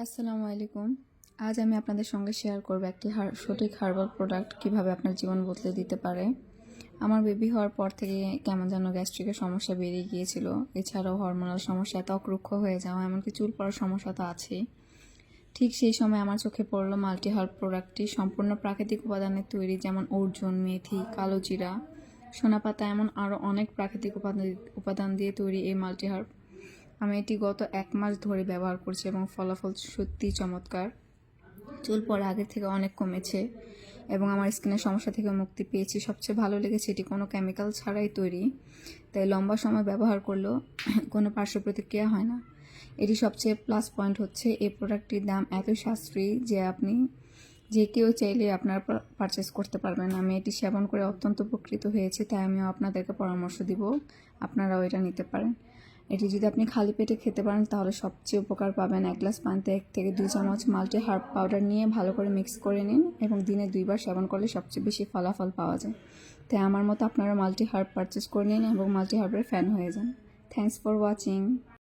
আসসালামু আলাইকুম। আজ আমি আপনাদের সঙ্গে শেয়ার করব একটি সঠিক হার্বাল প্রোডাক্ট কীভাবে আপনার জীবন বদলে দিতে পারে। আমার বেবি হওয়ার পর থেকে কেমন যেন গ্যাস্ট্রিকের সমস্যা বেড়ে গিয়েছিল। এছাড়াও হরমোনাল সমস্যা ত্বক রুক্ষ হয়ে যাওয়া, এমনকি চুল পড়ার সমস্যা তো আছেই। ঠিক সেই সময় আমার চোখে পড়ল মাল্টি হার্ব প্রোডাক্টটি সম্পূর্ণ প্রাকৃতিক উপাদানের তৈরি, যেমন অর্জুন, মেথি কালো জিরা সোনাপাতা এমন আরও অনেক প্রাকৃতিক উপাদান উপাদান দিয়ে তৈরি এই মাল্টি হার্ব আমি এটি গত এক মাস ধরে ব্যবহার করছি এবং ফলাফল সত্যিই চমৎকার। চুল পড়া আগের থেকে অনেক কমেছে এবং আমার স্কিনের সমস্যা থেকে মুক্তি পেয়েছি। সবচেয়ে ভালো লেগেছে এটি কোনো কেমিক্যাল ছাড়াই তৈরি, তাই লম্বা সময় ব্যবহার করলেও কোনো পার্শ্ব প্রতিক্রিয়া হয় না। এটি সবচেয়ে প্লাস পয়েন্ট হচ্ছে এই প্রোডাক্টটির দাম এত সাশ্রয়ী যে আপনি যে কেউ চাইলে আপনার পারচেস করতে পারবেন। আমি এটি সেবন করে অত্যন্ত উপকৃত হয়েছি, তাই আমিও আপনাদেরকে পরামর্শ দিব। আপনারাও এটা নিতে পারেন। এটি যদি আপনি খালি পেটে খেতে পারেন, তাহলে সবচেয়ে উপকার পাবেন এক গ্লাস পানিতে এক থেকে দুই চামচ মাল্টি হার্ব পাউডার নিয়ে ভালো করে মিক্স করে নিন এবং দিনে দুইবার সেবন করলে সবচেয়ে বেশি ফলাফল পাওয়া যায়। তাই আমার মতো আপনারা মাল্টি হার্ব পারচেস করে নিন এবং মাল্টি হার্বের ফ্যান হয়ে যান। Thanks for watching